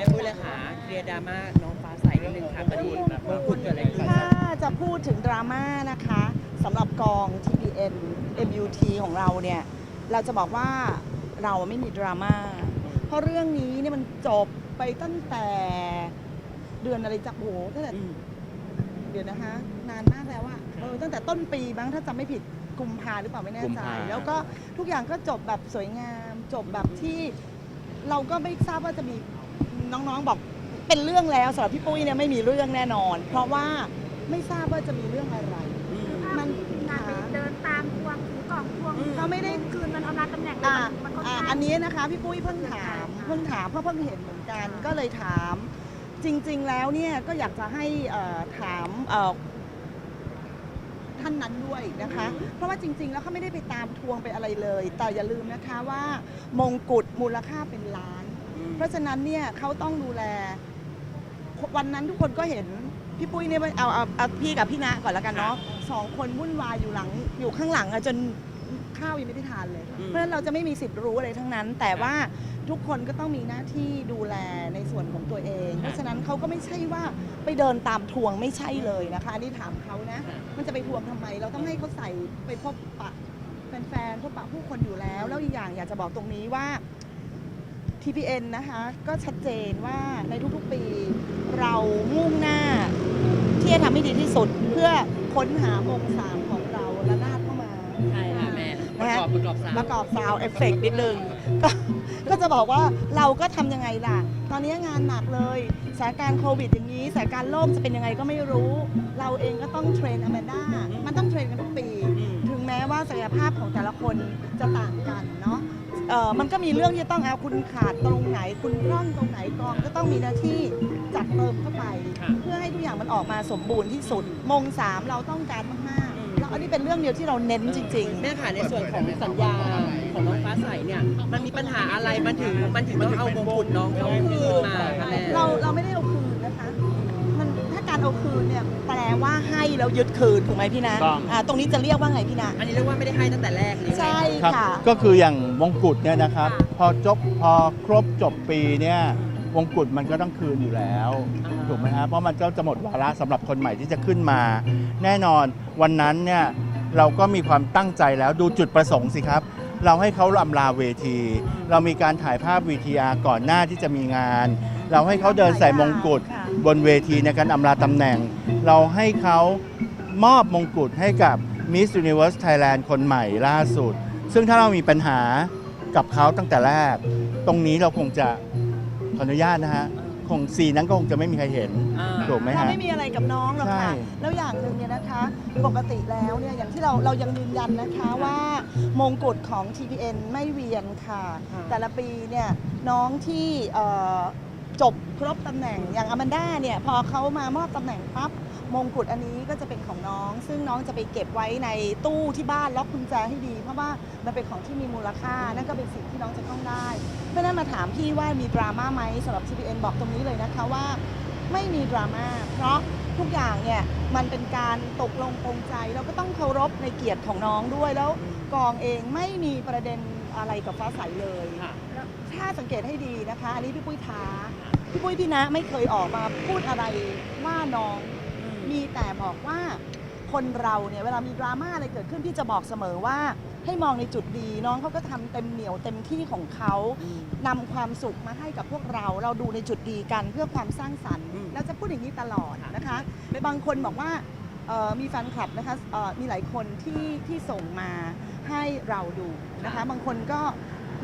ม่ปุ้ยเลยค่ะเคลียร์ดราม่าน้องฟ้าใสนิดนึงค่ะพอดีมงกุฎเกิดอะไรขึ้นถ้าจะพูดถึงดราม่านะคะสำหรับกอง TPN MUT ของเราเนี่ยเราจะบอกว่าเราไม่มีดราม่าเพราะเรื่องนี้เนี่ยมันจบไปตั้งแต่เดือนอะไรจักโอ้โหตั้งแต่อืมเดี๋ยวนะคะ นานมากแล้วอะเออตั้งแต่ต้นปีบ้างถ้าจำไม่ผิดกุมภาหรือเปล่าไม่แน่กุมใจภาแล้วก็ทุกอย่างก็จบแบบสวยงาม จบแบบที่เราก็ไม่ทราบว่าจะมี น้องๆบอกเป็นเรื่องแล้วสำหรับพี่ปุ้ยเนี่ยไม่มีเรื่องแน่นอน เพราะว่าไม่ทราบว่าจะมีเรื่องอะไรอืมมันงานไปเดินตามทวงถือกล่องทวงอืมเขาไม่ได้คืนมันเอานาตำแหน่งอ่ามันก็อ่าใช่อันนี้นะคะพี่ปุ้ยเพิ่งถามเพิ่งถามเพราะเพิ่งเห็นเหมือนกันก็เลยถาม จริง ๆ แล้วเนี่ยก็อยากจะให้เอ่อถามเอ่อท่านนั้นด้วยนะคะ เพราะว่าจริง ๆ แล้วเขาไม่ได้ไปตามทวงไปอะไรเลย แต่อย่าลืมนะคะว่ามงกุฎมูลค่าเป็นล้าน เพราะฉะนั้นเนี่ยเขาต้องดูแล วันนั้นทุกคนก็เห็นพี่ปุ้ยเนี่ยเอาเอาเอาพี่กับพี่ณก่อนแล้วกันเนาะสองคนวุ่นวายอยู่หลังอยู่ข้างหลังอะจนข้าวยังไม่ได้ทานเลยอืมเพราะฉะนั้นเราจะไม่มีสิทธิ์รู้อะไรทั้งนั้น แต่ว่าทุกคนก็ต้องมีหน้าที่ดูแลในส่วนของตัวเอง เพราะฉะนั้นเขาก็ไม่ใช่ว่าไปเดินตามทวงไม่ใช่เลยนะคะอันนี้ถามเขานะ มันจะไปทวงทำไม เราต้องให้เขาใส่ไปพบปะแฟนๆพบปะผู้คนอยู่แล้ว แล้วอีกอย่างอยากจะบอกตรงนี้ว่า TPN นะคะก็ชัดเจนว่าในทุกๆปีเรามุ่งหน้า ที่จะทำให้ดีที่สุดเพื่อค้นหามงสามของเราและนาดเข้ามา ใช่ค่ะแม่ประกอบประกอบสามประกอบซาวเอฟเฟกนิดนึงก็ก็จะบอกว่าเราก็ทำยังไงล่ะ ตอนนี้งานหนักเลยสถานการณ์โควิดอย่างนี้สถานการณ์โลกจะเป็นยังไงก็ไม่รู้ เราเองก็ต้องเทรนอแมนด้ามันต้องเทรนกันทุกปีอืมถึงแม้ว่าศักยภาพของแต่ละคนจะต่างกันเนาะ เอ่อมันก็มีเรื่องที่จะต้องเอาคุณขาดตรงไหน คุณร่อนตรงไหนกองก็ต้องมีหน้าที่จัดเติมเข้าไป ค่ะ เพื่อให้ทุกอย่างมันออกมาสมบูรณ์ที่สุด มงสามเราต้องการมากอืมๆแล้วอันนี้เป็นเรื่องเดียวที่เราเน้นจริง ๆ แม่ค่ะในส่วนของสัญญาของน้องฟ้าใสเนี่ยมันมีปัญหาอะไรมันถึงมันถึงต้องเอามงกุฎน้องเขาคืนมาคะแม่ เราเราไม่ได้เอาคืนนะคะมันถ้าการ เอาคืนเนี่ยแปลว่าให้แล้วยึดคืนถูกไหมพี่นะครับอ่าตรงนี้จะเรียกว่าไงพี่นะอันนี้เรียกว่าไม่ได้ให้ตั้งแต่แรกเลยใช่ครับค่ะ ก็คืออย่างมงกุฎเนี่ยนะครับ พอจบพอครบจบปีเนี่ยมงกุฎมันก็ต้องคืนอยู่แล้วถูกไหมฮะเพราะมันก็จะหมดวาระสำหรับคนใหม่ที่จะขึ้นมา แน่นอนวันนั้นเนี่ยเราก็มีความตั้งใจแล้วดูจุดประสงค์สิครับ เราให้เขาลำลาเวที เรามีการถ่ายภาพ VTR ก่อนหน้าที่จะมีงาน เราให้เขาเดินใส่มงกุฎ ค่ะ บนเวทีในการอำลาตำแหน่ง เราให้เขามอบมงกุฎให้กับ Miss Universe Thailand คนใหม่ล่าสุด ซึ่งถ้าเรามีปัญหากับเขาตั้งแต่แรก ตรงนี้เราคงจะขออนุญาตนะฮะ คงซีนนั้นก็คงจะไม่มีใครเห็น อ่า ถูกไหมเราฮะ ไม่มีอะไรกับน้องหรอกค่ะ ใช่แล้วอย่างหนึ่งเนี่ยนะคะ ปกติแล้วเนี่ยอย่างที่เราเรายังยืนยันนะคะว่ามงกุฎของ TPN ไม่เวียนค่ะค่ะแต่ละปีเนี่ยน้องที่เอ่อ จบครบตำแหน่งอย่างอแมนด้าเนี่ยพอเขามามอบตำแหน่งปั๊บมงกุฎอันนี้ก็จะเป็นของน้อง ซึ่งน้องจะไปเก็บไว้ในตู้ที่บ้านล็อกกุญแจให้ดี เพราะว่ามันเป็นของที่มีมูลค่านั่นก็เป็นสิ่งที่น้องจะต้องได้ เพราะฉะนั้นมาถามพี่ว่ามีดราม่าไหมสำหรับ TPN บอกตรงนี้เลยนะคะว่า ไม่มีดราม่าเพราะทุกอย่างเนี่ยมันเป็นการตกลงปรงใจเราก็ต้องเคารพในเกียรติของน้องด้วยแล้วกองเองไม่มีประเด็นอะไรกับฟ้าใสเลยค่ะถ้าสังเกตให้ดีนะคะ อันนี้พี่ปุ้ยท้า พี่ปุ้ยพี่นะไม่เคยออกมาพูดอะไรว่าน้อง มีแต่บอกว่าคนเราเนี่ยเวลามีดราม่าอะไรเกิดขึ้นพี่จะบอกเสมอว่า ให้มองในจุดดีน้องเขาก็ทำเต็มเหนียวเต็มที่ของเขานำความสุขมาให้กับพวกเรา เราดูในจุดดีกันเพื่อความสร้างสรรค์อืมแล้วจะพูดอย่างนี้ตลอดนะคะบางคนบอกว่าเอ่อมีแฟนคลับนะคะเอ่อมีหลายคนที่ที่ส่งมาให้เราดูนะคะ บางคนก็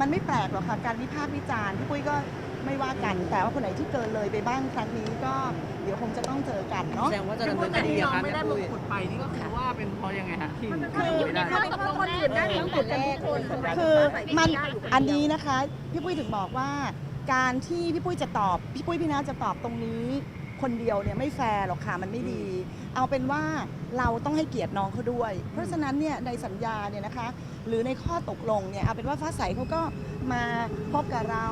มันไม่แปลกหรอกค่ะการวิพากษ์วิจารณ์พี่ปุ้ยก็ ไม่ว่ากัน แต่ว่าคนไหนที่เกินเลยไปบ้างครั้งนี้ก็เดี๋ยวคงจะต้องเจอกันเนาะ แสดงว่าจะดำเนินคดีอะคะแม่ปุ้ยขุดไปนี่ก็คือว่าเป็นเพราะยังไงฮะที่มันก็อยู่ในข้อตกลงคนอื่นได้ทั้งหมดกันทุกคนคือมันอันนี้นะคะ พี่ปุ้ยถึงบอกว่า การที่พี่ปุ้ยจะตอบ พี่ปุ้ยพี่นาจะตอบตรงนี้ คนเดียวเนี่ยไม่แฟร์หรอกค่ะมันไม่ดี เอาเป็นว่าเราต้องให้เกียรติน้องเขาด้วย เพราะฉะนั้นเนี่ยในสัญญาเนี่ยนะคะ หรือในข้อตกลงเนี่ยเอาเป็นว่าฟ้าใสเขาก็ มาพบกับเรา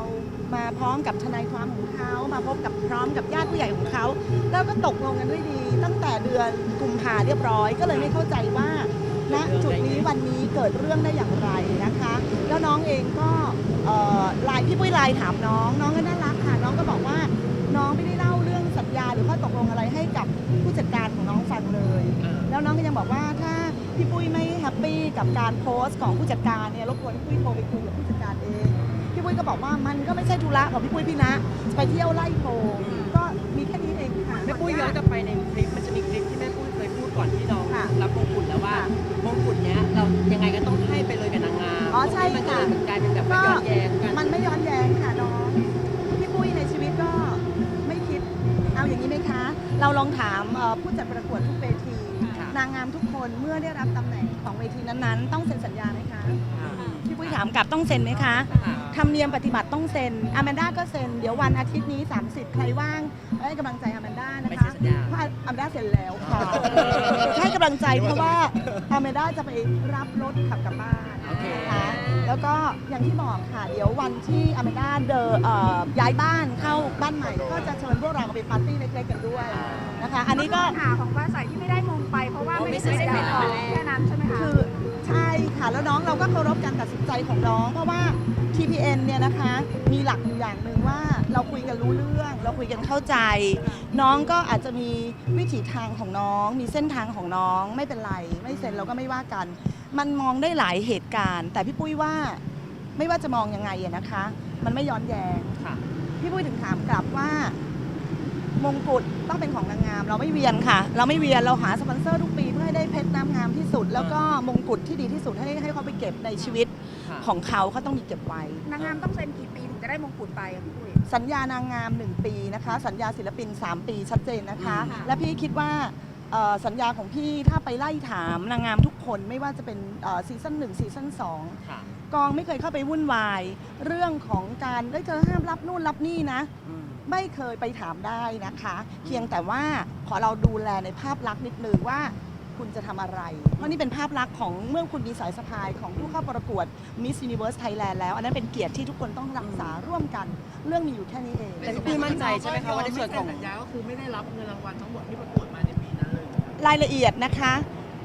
มาพร้อมกับทนายความของเขามาพบกับพร้อมกับญาติผู้ใหญ่ของเขาแล้วก็ตกลงกันด้วยดี ตั้งแต่เดือนกุมภาเรียบร้อย ก็เลยไม่เข้าใจว่าณจุดนี้วันนี้เกิดเรื่องได้อย่างไรนะคะ แล้วน้องเองก็ไลน์พี่ปุ้ยไลน์ถามน้อง น้องก็น่ารักค่ะน้องก็บอกว่า น้องไม่ได้เล่าเรื่องสัญญาหรือข้อตกลงอะไรให้กับผู้จัดการของน้องฟังเลย แล้วน้องก็ยังบอกว่าถ้า พี่ปุ้ยไม่แฮปปี้กับการโพสต์ของผู้จัดการเนี่ยรบกวนพี่ปุ้ยโทรไปคุยกับผู้จัดการเองพี่ปุ้ยก็บอกว่ามันก็ไม่ใช่ธุระของพี่ปุ้ยพี่นะจะไปเที่ยวไล่โพก็มีแค่นี้เองค่ะแม่ปุ้ยย้อนกลับไปในคลิปมันจะมีคลิปที่แม่ปุ้ยเคยพูดก่อนที่น้องค่ะรับมงกุฎแล้วว่ามงกุฎเนี้ยเรายังไงก็ต้องให้ไปเลยกับนางงามอ๋อใช่มันก็ค่ะเลยกลายเป็นแบบว่าย้อนแย้งกันมันไม่ย้อนแย้งค่ะน้องพี่ปุ้ยในชีวิตก็ไม่คิดเอาอย่างนี้ไหมคะ เราลองถามเอ่อผู้จัดประกวดทุกเวทีค่ะ นางงามทุกคนเมื่อได้รับตำแหน่งของเวทีนั้นๆ ต้องเซ็นสัญญาไหมคะพี่ปุ้ยถามกลับต้องเซ็นไหมคะค่ะธรรมเนียมปฏิบัติต้องเซ็นอแมนด้าก็เซ็น เดี๋ยววันอาทิตย์นี้ 30 ใครว่างให้กำลังใจอแมนด้านะไม่คะเซ็นสัญญา เพราะอแมนด้าเซ็นแล้วค่ะให้กำลังใจเพราะว่าอแมนด้าจะไปรับรถขับกลับบ้านโอเคนะคะ แล้วก็อย่างที่บอกค่ะ เดี๋ยววันที่อแมนด้าเดนเอ่อย้ายบ้านเข้าบ้านใหม่ ก็จะเชิญพวกเราไปปาร์ตี้เล็กๆกันด้วยนะคะ อันนี้ก็ปัญหาของฟ้าใสที่ไม่ได้มงไปเพราะว่าไม่ได้เซ็นสัญญาแค่นั้นใช่ไหมคะคือใช่ ค่ะ แล้วน้องเราก็เคารพการตัดสินใจของน้อง เพราะว่า TPN เนี่ยนะคะ มีหลักอยู่อย่างหนึ่งว่าเราคุยกันรู้เรื่อง เราคุยกันเข้าใจ น้องก็อาจจะมีวิถีทางของน้อง มีเส้นทางของน้องไม่เป็นไร ไม่เซ็นเราก็ไม่ว่ากัน มันมองได้หลายเหตุการณ์ แต่พี่ปุ้ยว่าไม่ว่าจะมองยังไงอะนะคะ มันไม่ย้อนแย้งค่ะพี่ปุ้ยถึงถามกลับว่า มงกุฎต้องเป็นของนางงาม เราไม่เวียนค่ะ เราไม่เวียนเราหาสปอนเซอร์ทุกปีเพื่อให้ได้เพชรน้ำงามที่สุด แล้วก็มงกุฎที่ดีที่สุดให้ให้เขาไปเก็บในชีวิตค่ะของเขาเขาต้องมีเก็บไว้ นางงามต้องเซ็นกี่ปีถึงจะได้มงกุฎไปอะพี่ปุ้ย สัญญานางงาม 1 ปีนะคะ สัญญาศิลปิน 3 ปีชัดเจนนะคะอืมและพี่คิดว่าเอ่อสัญญาของพี่ถ้าไปไล่ถามนางงามทุกคนไม่ว่าจะเป็นซีซั่นหนึ่งซีซั่นสองค่ะ กองไม่เคยเข้าไปวุ่นวาย เรื่องของการได้ยเธอห้ามรับนู่นรับนี่นะ อืม ไม่เคยไปถามได้นะคะ เพียงแต่ว่าขอเราดูแลในภาพลักษณ์นิดนึงว่าคุณจะทำอะไร เพราะนี่เป็นภาพลักษณ์ของเมื่อคุณมีสายสะพายของผู้เข้าประกวด Miss Universe Thailand แล้ว อันนั้นเป็นเกียรติที่ทุกคนต้องรักษาร่วมกัน เรื่องมีอยู่แค่นี้เอง แต่พี่ปุ้ยมั่นใจใช่ไหมคะว่าในส่วนของ สัญญาก็คือไม่ได้รับเงินรางวัลทั้งหมดที่ประกวดมาในปีนั้นเลย รายละเอียดนะคะ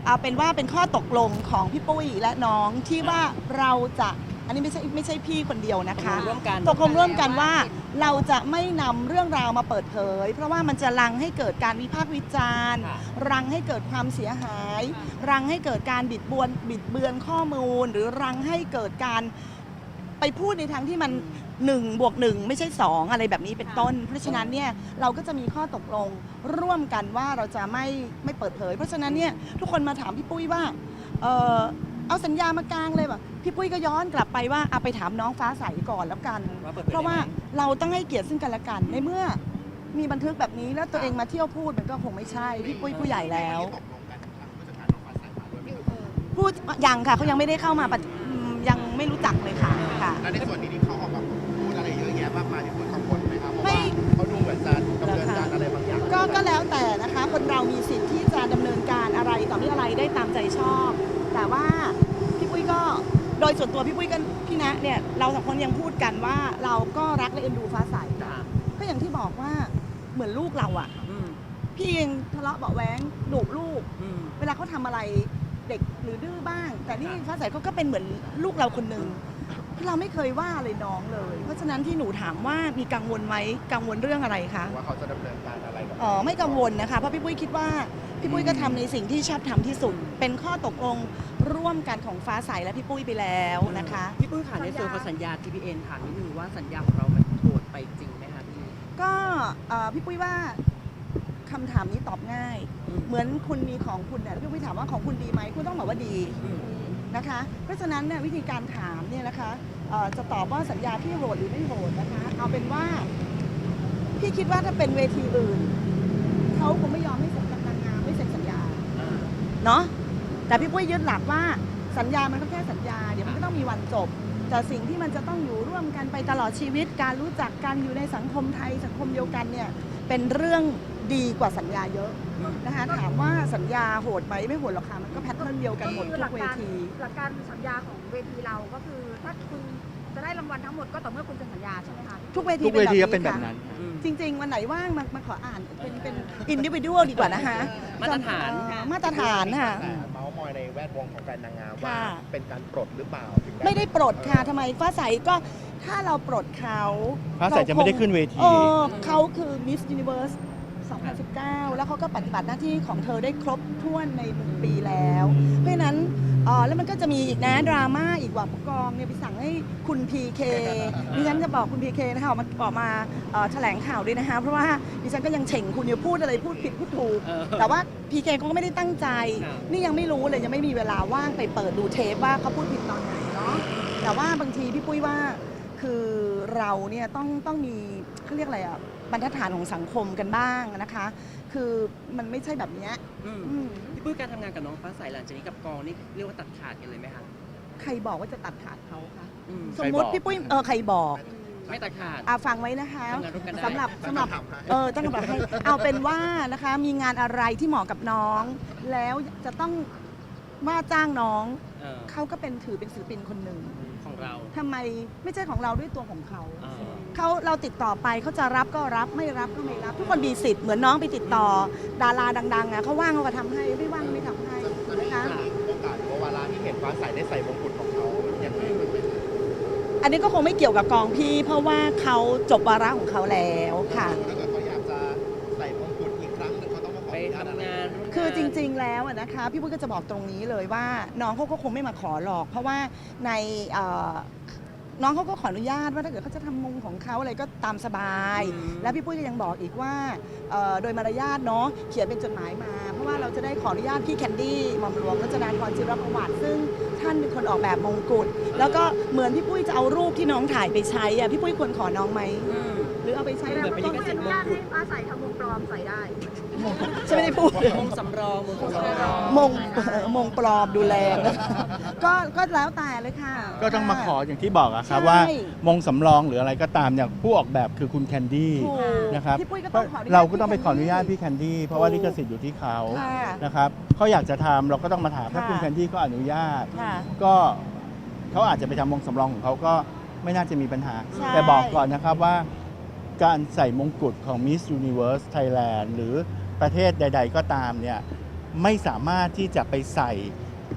เอาเป็นว่าเป็นข้อตกลงของพี่ปุ้ยและน้องที่ว่าเราจะ อันนี้ไม่ใช่ไม่ใช่พี่คนเดียวนะคะตกลงร่วมกัน ตกลงร่วมกันว่าเราจะไม่นำเรื่องราวมาเปิดเผย เพราะว่ามันจะรังให้เกิดการวิพากษ์วิจารณ์ ค่ะ รังให้เกิดความเสียหาย รังให้เกิดการบิดบวนบิดเบือนข้อมูล หรือรังให้เกิดการไปพูดในทางที่มัน1บวก1ไม่ใช่2อะไรแบบนี้เป็นต้น เพราะฉะนั้นเนี่ยเราก็จะมีข้อตกลงร่วมกันว่าเราจะไม่ไม่เปิดเผย เพราะฉะนั้นเนี่ยทุกคนมาถามพี่ปุ้ยว่าเออ เอาสัญญามากลางเลยแบบพี่ปุ้ยก็ย้อนกลับไปว่าเอาไปถามน้องฟ้าใสก่อนแล้วกัน ว่าเปิดเผยเพราะว่าได้ไหมเราต้องให้เกียรติซึ่งกันและกันในเมื่อมีบันทึกแบบนี้แล้วตัวเองมาเที่ยวพูดมันก็คงไม่ใช่พี่ปุ้ยผู้ใหญ่แล้วพูดยังค่ะเขายังไม่ได้เข้ามาปฏิอืมยังไม่รู้จักเลยค่ะค่ะ แล้วในส่วนนี้ที่เขาออกมาพูด ก็ก็แล้วแต่นะคะ คนเรามีสิทธิ์ที่จะดำเนินการอะไรต่อมีอะไรได้ตามใจชอบ แต่ว่าพี่ปุ้ยก็โดยส่วนตัวพี่ปุ้ยกับพี่ณะเนี่ยเราสองคนยังพูดกันว่าเราก็รักและเอ็นดูฟ้าใสค่ะก็อย่างที่บอกว่าเหมือนลูกเราอะอืมพี่ยังทะเลาะเบาะแว้งดุลูก อืม เวลาเขาทำอะไรเด็กหรือดื้อบ้าง แต่นี่ฟ้าใสเขาก็เป็นเหมือนลูกเราคนหนึ่ง เราไม่เคยว่าเลยน้องเลย เพราะฉะนั้นที่หนูถามว่ามีกังวลไหมกังวลเรื่องอะไรคะ ว่าเขาจะดำเนินการอะไรกับอ๋อไม่กังวลนะคะเพราะพี่ปุ้ยคิดว่าพี่ปุ้ยก็ทำในสิ่งที่ชอบทำที่สุด เป็นข้อตกลงร่วมกันของฟ้าใสและพี่ปุ้ยไปแล้วนะคะ พี่ปุ้ยค่ะในส่วนของสัญญา TPN ถามนิดนึงว่าสัญญาของเรา มันโหดไปจริงไหมคะพี่ ก็เอ่อพี่ปุ้ยว่าคำถามนี้ตอบง่ายอืมเหมือนคุณมีของคุณเนี่ยแล้วพี่ปุ้ยถามว่าของคุณดีไหมคุณต้องบอกว่าดี อืม นะคะ เพราะฉะนั้นเนี่ยวิธีการถามเนี่ยนะคะจะตอบว่าสัญญาพี่โหดหรือไม่โหดนะคะ เอาเป็นว่าพี่คิดว่าถ้าเป็นเวทีอื่นเขาคงไม่ยอมให้สัญญานางงามไม่เซ็นสัญญาอ่าเนาะแต่พี่ปุ้ยยึดหลักว่าสัญญามันก็แค่สัญญาเดี๋ยวมันก็ต้องมีวันจบ แต่สิ่งที่มันจะต้องอยู่ร่วมกันไปตลอดชีวิต การรู้จักกันอยู่ในสังคมไทยสังคมเดียวกันเนี่ยเป็นเรื่องดีกว่าสัญญาเยอะ นะคะถามว่าสัญญาโหดไหมไม่โหดหรอกค่ะมันก็แพทเทิร์นเดียวกันหมดคือทุหลักเวการทีหลักการสัญญาของเวทีเราก็คือถ้าคุณจะได้รางวัลทั้งหมดก็ต่อเมื่อคุณเซ็นสัญญาใช่ไหมคะทุกเวทีทุกเวทีก็เป็นแบบค่ะนั้นอืมจริง ๆ วันไหนว่างมามาขออ่านเป็นเป็นอินดิวิ u a l ดีกว่านะคะมาตรฐานเอ่อมาตรฐานค่ะแต่เมาส์มอยในแวดวงของแฟนนางงามว่าค่ะเป็นการปลดหรือเปล่าถึงไม่ได้ปลดค่ะทำไมฟ้าใสก็ถ้าเราปลดเขาฟ้าใสจะไม่ได้ขึ้นเวทีเออเขาคือ Miss Universe 2019 แล้วเขาก็ปฏิบัติหน้าที่ของเธอได้ครบถ้วนในหนึ่งปีแล้ว เพราะฉะนั้นเอ่อแล้วมันก็จะมีอีกนะดราม่าอีกว่าผู้กองเนี่ยไปสั่งให้คุณพีเคดิฉันจะบอกคุณพีเคนะคะออกมาออกมาเอ่อแถลงข่าวด้วยนะคะเพราะว่าดิฉันก็ยังเฉ่งคุณอยู่พูดอะไรพูดผิดพูดถูก เออแต่ว่าพีเคเขาก็ไม่ได้ตั้งใจ ครับ นี่ยังไม่รู้เลยยังไม่มีเวลาว่างไปเปิดดูเทปว่าเขาพูดผิดตอนไหนเนาะแต่ว่าบางทีพี่ปุ้ยว่าคือเราเนี่ยต้องต้องมีเขาเรียกอะไรอะ บรรทัดฐานของสังคมกันบ้างนะคะ คือมันไม่ใช่แบบเนี้ยอืมอืมพี่ปุ้ยการทำงานกับน้องฟ้าใสหลังจากนี้กับกองนี่เรียกว่าตัดขาดกันเลยไหมคะใครบอกว่าจะตัดขาดเขาคะอืมสมมติใครบอกพี่ปุ้ยเออใครบอกไม่ตัดขาดอาฟังไว้นะคะทำงานร่วมกันได้ สำหรับตั้งสำหรับคำถามให้เออตั้งคำถามให้เอาเป็นว่านะคะมีงานอะไรที่เหมาะกับน้อง แล้วจะต้องว่าจ้างน้อง เออเขาก็เป็นถือเป็นศิลปินคนหนึ่งของเรา ทำไมไม่ใช่ของเราด้วยตัวของเขาเออเขาเราติดต่อไปเขาจะรับก็รับไม่รับก็ไม่รับ ทุกคนมีสิทธิ์เหมือนน้องไปติดต่อ ดาราดังๆอะเขาว่างเขาก็ทำให้ไม่ว่างก็ไม่ทำให้ถูกไหมคะมีโอกาสหรือว่าวาระที่เห็นฟ้าใสได้ใส่มงกุฎของเขาอย่างไรบ้างไหมอันนี้ก็คงไม่เกี่ยวกับกองพี่ เพราะว่าเขาจบวาระของเขาแล้วค่ะถ้าเคือจริงๆแล้วอะนะคะ พี่ปุ้ยก็จะบอกตรงนี้เลยว่าน้องเขาก็คงไม่มาขอหรอก เพราะว่าในเอ่อน้องเขาก็ขออนุญาตว่าถ้าเกิดเขาจะทำมุงของเขาอะไรก็ตามสบายอืมแล้วพี่ปุ้ยก็ยังบอกอีกว่าเอ่อโดยมารยาทเนาะเขียนเป็นจดหมายมา เพราะว่าเราจะได้ขออนุญาตพี่แคนดี้หม่อมหลวงรัชดาธรจิรประวัติซึ่งท่านเป็นคนออกแบบมงกุฎแล้วก็เหมือนพี่ปุ้ยจะเอารูปที่น้องถ่ายไปใช้อะพี่ปุ้ยควรขอน้องไหมอืม หรือเอาไปใช้เหมือนเป็นลิขสิทธิ์อนุญาตให้ฟ้าใสทำวงปลอมใส่ได้ ฉันไม่ได้พูด มงสำรองมงสำรอง มงเอ่อมงปลอมดูแลนะคะก็ก็แล้วแต่เลยค่ะ ก็ต้องมาขออย่างที่บอกอะครับใช่ ว่ามงสำรองหรืออะไรก็ตามเนี่ยผู้ออกแบบคือคุณแคนดี้ถูกนะครับพี่ปุ้ยก็ต้องขออนุญาตเราก็ต้องไปขออนุญาตพี่พี่แคนดี้เพราะว่าลิขสิทธิ์อยู่ที่เขาค่ะนะครับเขาอยากจะทำเราก็ต้องมาถามถ้าค่ะ คุณแคนดี้ก็อนุญาต ค่ะ ก็เขาอาจจะไปทำมงสำรองของเขาก็ไม่น่าจะมีปัญหา ใช่ แต่บอกก่อนนะครับว่า การใส่มงกุฎของ Miss Universe Thailand หรือประเทศใด ๆ ก็ตามเนี่ยไม่สามารถที่จะไปใส่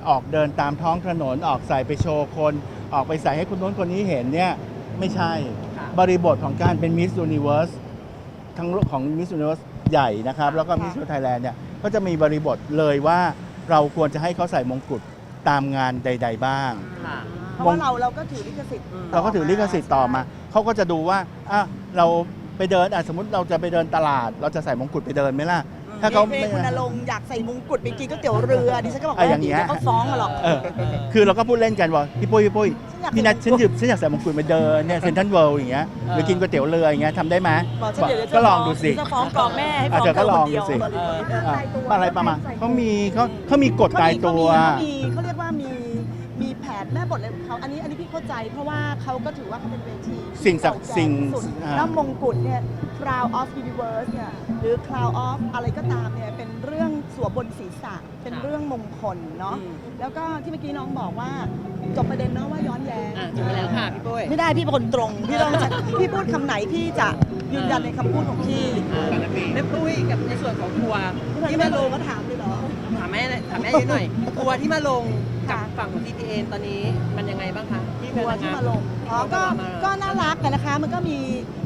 ออกเดินตามท้องถนนออกใส่ไปโชว์คน ออกไปใส่ให้คนโน้นคนนี้เห็นเนี่ยไม่ใช่ค่ะบริบทของการเป็น Miss Universe ทั้งของ Miss Universe ใหญ่นะครับ แล้วก็ Miss Universe Thailand เนี่ยก็จะมีบริบทเลยว่าเราควรจะให้เขาใส่มงกุฎตามงานใด ๆ บ้างค่ะ เพราะว่าเราเราก็ถือลิขสิทธิ์อืมเราก็ถือลิขสิทธิ์ต่อมา เขาก็จะดูว่าอะเราไปเดินอะสมมติเราจะไปเดินตลาด เราจะใส่มงกุฎไปเดินไหมล่ะ ถ้าเขาเพลไม่งคุณนรงค์อยากใส่มงกุฎไปกินก๋วยเตี๋ยวเรือดิฉันก็บอกอะว่าอย่างเงี้เดี๋ย ยวเขาฟ้องมาหรอกเออคือเราก็พูดเล่นกันว่าพี่ปุ้ยพี่ปุ้ยฉันอยากพี่นัทใส่ฉันมงหยิกุฎบฉันอยากใส่มงกุฎไปเดินเนี่ยเซนทันเวิลด์อย่างเงี้ยหรือกินก๋วยเตี๋ยวเรืออย่างเงี้ยทำได้ไหมบอกฉันเดี๋ยวจะก็ลองดูสิ จะฟ้องกองแม่ให้ฟ้อะองเดี๋ยวเธก็อลคองนเดียวดูสิเอออะอะไรประมาณเขามีเขาเขามีกฎตายตัว เขามีเขาเรียกว่ามีมี แผนแม่บทอะไรของเขาอันนี้อันนี้พี่เข้าใจ เพราะว่าเขาก็ถือว่าเขาเป็นเวทีสิ่งศักดิ์เาแก่สิ่งที่สุดอ่า แล้วมงกุฎเนี่ย Crown of Universe เนี่ยหรือ Crown of อะไรก็ตามเนี่ยเป็นเรื่องสวมบนศีรษะเป็นเรื่องมงคลเนาะอืม แล้วก็ที่เมื่อกี้น้องบอกว่าจบประเด็นเนาะว่าย้อนแย้ง อะจบไปแล้วค่ะพี่ปุ้ย ไม่ได้พี่เป็นคนตรงพี่ต้องพี่พูดคำไหนพี่จะยืนยันในคำพูดของพี่แม่ปุ้ยกับในส่วนของทัวร์ที่ที่แม่มาโลลงก็ถามเลยเหรอถามแม่ถามแม่เยอะหน่อยทัวร์ที่มาลง กับค่ะฝั่งของ TPN ตอนนี้มันยังไงบ้างคะที่ทัวร์ที่มาลงอ๋อก็ ก็น่ารักกันนะคะ มันก็มี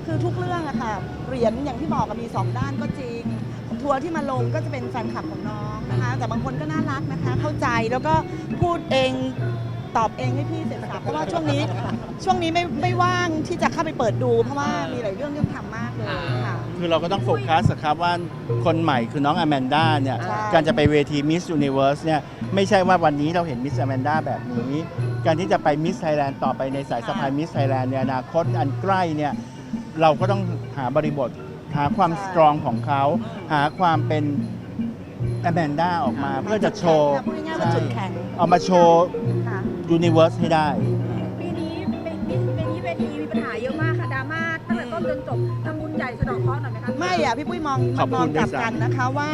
คือทุกเรื่องอะค่ะ เหรียญอย่างที่บอกอะมีสองด้านก็จริง ทัวร์ที่มาลงก็จะเป็นแฟนคลับของน้องนะคะ แต่บางคนก็น่ารักนะคะ เข้าใจ แล้วก็พูดเอง ตอบเองให้พี่เสร็จสับเพราะว่าช่วงนี้ช่วงนี้ไม่ไม่ว่างที่จะเข้าไปเปิดดู เพราะว่ามีหลายเรื่องที่ต้องทำมากเลยค่ะ คือเราก็ต้องโฟกัสอะครับว่าคนใหม่คือน้องอแมนด้าเนี่ยใช่ การจะไปเวที Miss Universe เนี่ยไม่ใช่ว่าวันนี้เราเห็น Miss Amanda แบบนี้ การที่จะไป Miss Thailand ต่อไปในสายสะพาย Miss Thailand ในอนาคตอันใกล้เนี่ยเราก็ต้องหาบริบท หาความสตรองของเขา หาความเป็นอแมนด้าออกมาเพื่อจะโชว์ พูดง่ายๆว่าจุดแข็ง เอามาโชว์ ค่ะ Universe ให้ได้ ปีนี้เป็นปีนี้เวทีมีปัญหาเยอะมากค่ะดราม่าตั้งแต่ต้นจนจบทำบุญใหญ่สะเดอกเคราะห์หน่อยไหมคะไม่อะพี่ปุ้ยมองขอบมคุองณกลับด้วยซ้ำ กันนะคะว่า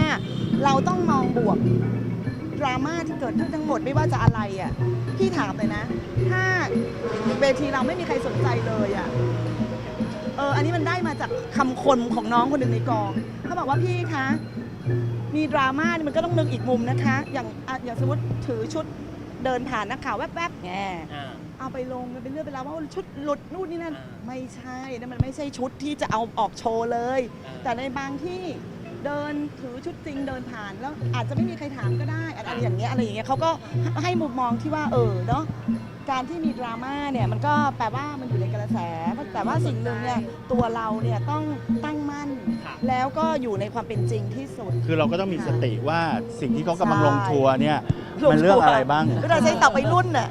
เราต้องมองบวกดราม่าที่เกิดขึ้นทั้งหมดไม่ว่าจะอะไรอะพี่ถามเลยนะ ถ้าเวทีเราไม่มีใครสนใจเลยอะเอออันนี้มันได้มาจากคำคนของน้องคนหนึ่งในกองเขาบอกว่าพี่คะ มีดราม่านี่มันก็ต้องนึกอีกมุมนะคะ อย่างอะอย่างสมมติถือชุด เดินผ่านนักข่าวแวบๆแงอ่า เอาไปลงมันเป็นเรื่องเป็นราวว่าชุดหลุดนู่นนี่นั่น อ่า ไม่ใช่นั่นมันไม่ใช่ชุดที่จะเอาออกโชว์เลย แต่ในบางที่ เดินถือชุดจริงเดินผ่านแล้วอาจจะไม่มีใครถามก็ได้อะไรอย่างเงี้ยอะไรอย่างเงี้ยเขาก็ให้มุมมองที่ว่าเออเนาะการที่มีดราม่าเนี่ยมันก็แปลว่ามันอยู่ในกระแส แต่ว่าสิ่งหนึ่งเนี่ยตัวเราเนี่ยต้องตั้งมั่นค่ะแล้วก็อยู่ในความเป็นจริงที่สุด คือเราก็ต้องมีสติว่าสิ่งที่เขากำลังลงทัวร์เนี่ยลงทัวร์มันเรื่องอะไรบ้างเราใช้ตับไปรุ่นน่ะ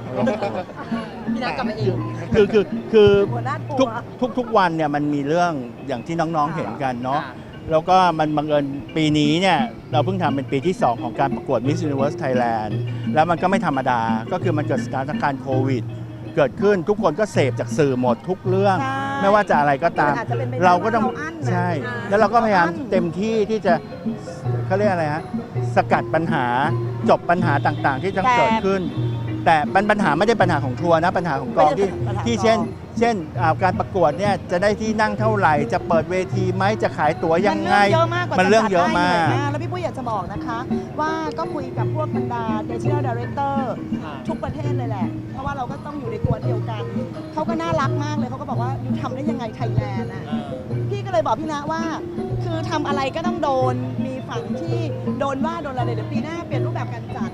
พี่นัทกลับมาเองคือคือคือหัวหน้าตัทุกวทุกทุกวันเนี่ยมันมีเรื่องอย่างที่น้องๆค่ะเห็นกันเนาะค่ะ แล้วก็มันบังเอิญปีนี้เนี่ยเราเพิ่งทำเป็นปีที่ 2 ของการประกวด Miss Universe Thailand แล้วมันก็ไม่ธรรมดาก็คือมันเกิดสถานการณ์โควิด เกิดขึ้นทุกคนก็เสพจากสื่อหมดทุกเรื่อง ใช่ไม่ว่าจะอะไรก็ตามอาจจะเป็นไปได้เราก็ต้องว่าเราอั้นน่ะใช่ อ่า แล้วเราก็พยายามเราอั้นเต็มที่ที่จะเขาเรียกอะไรฮะสกัดปัญหาจบปัญหาต่างๆ ที่จะแต่เกิดขึ้น แต่ปัญปัญหาไม่ได้ปัญหาของทัวร์นะปัญหาของกองไม่ที่ใช่ปัญหาที่กองเช่น เช่นอ่าการประกวดเนี่ยจะได้ที่นั่งเท่าไหร่ จะเปิดเวทีไหมจะขายตั๋วยังไง มันเรื่องเยอะมากกว่ามันเรื่องเยอะจะจัดได้มากหน่วยแล้วพี่ปุ้ยอยากจะบอกนะคะ ว่าก็คุยกับพวกบรรดา National Director ค่ะทุกประเทศเลยแหละ เพราะว่าเราก็ต้องอยู่ในตัวเดียวกัน เขาก็น่ารักมากเลยเขาก็บอกว่าอยู่ทำได้ยังไงไทยแลนด์อะ พี่ก็เลยบอกพี่นะว่า คือทำอะไรก็ต้องโดนมีฝั่งที่โดนว่าโดนอะไรเดี๋ยวปีหน้าเปลี่ยนรูปแบบการจัด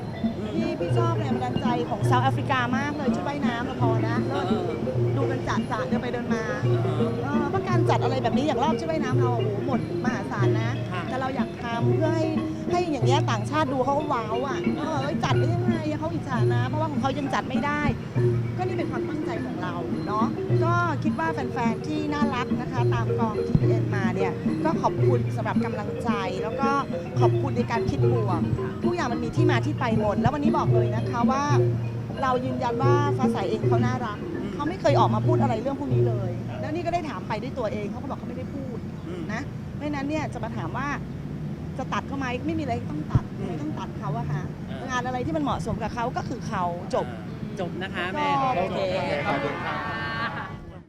พี่พี่ชอบแรงบันดาลใจของเซาท์แอฟริกามากเลยชุดว่ายน้ำเราพอนะเลิศดูกันจัดจัดเดินไปเดินมาเออเพราะการจัดอะไรแบบนี้อย่างรอบชุดว่ายน้ำเราโอ้โหหมดมหาศาลนะค่ะแต่เราอยากทำเพื่อให้ให้อย่างเงี้ยต่างชาติดูเขาก็ว้าวอะเออเอ้ยจัดได้ยังไงเขาอิจฉานะ เพราะว่าของเขายังจัดไม่ได้ ก็นี่เป็น คิดว่าแฟนๆ ที่น่ารักนะคะ ตามกอง TPN มาเนี่ย ก็ขอบคุณสำหรับกำลังใจ แล้วก็ขอบคุณในการคิดบวกทุกอย่างมันมีที่มาที่ไปหมด แล้ววันนี้บอกเลยนะคะว่า เรายืนยันว่าฟ้าใสเองเขาน่ารัก เขาไม่เคยออกมาพูดอะไรเรื่องพวกนี้เลย แล้วนี่ก็ได้ถามไปด้วยตัวเองเขาก็บอกเขาไม่ได้พูดนะเพราะฉะนั้นเนี่ยจะมาถามว่าจะตัดเขาไหมไม่มีอะไรต้องตัดอืมไม่ต้องตัดเขาอะค่ะอ่างงานอะไรที่มันเหมาะสมกับเขาก็คือเขาจบจบนะคะแม่จบโอเคขอบคุณค่ะ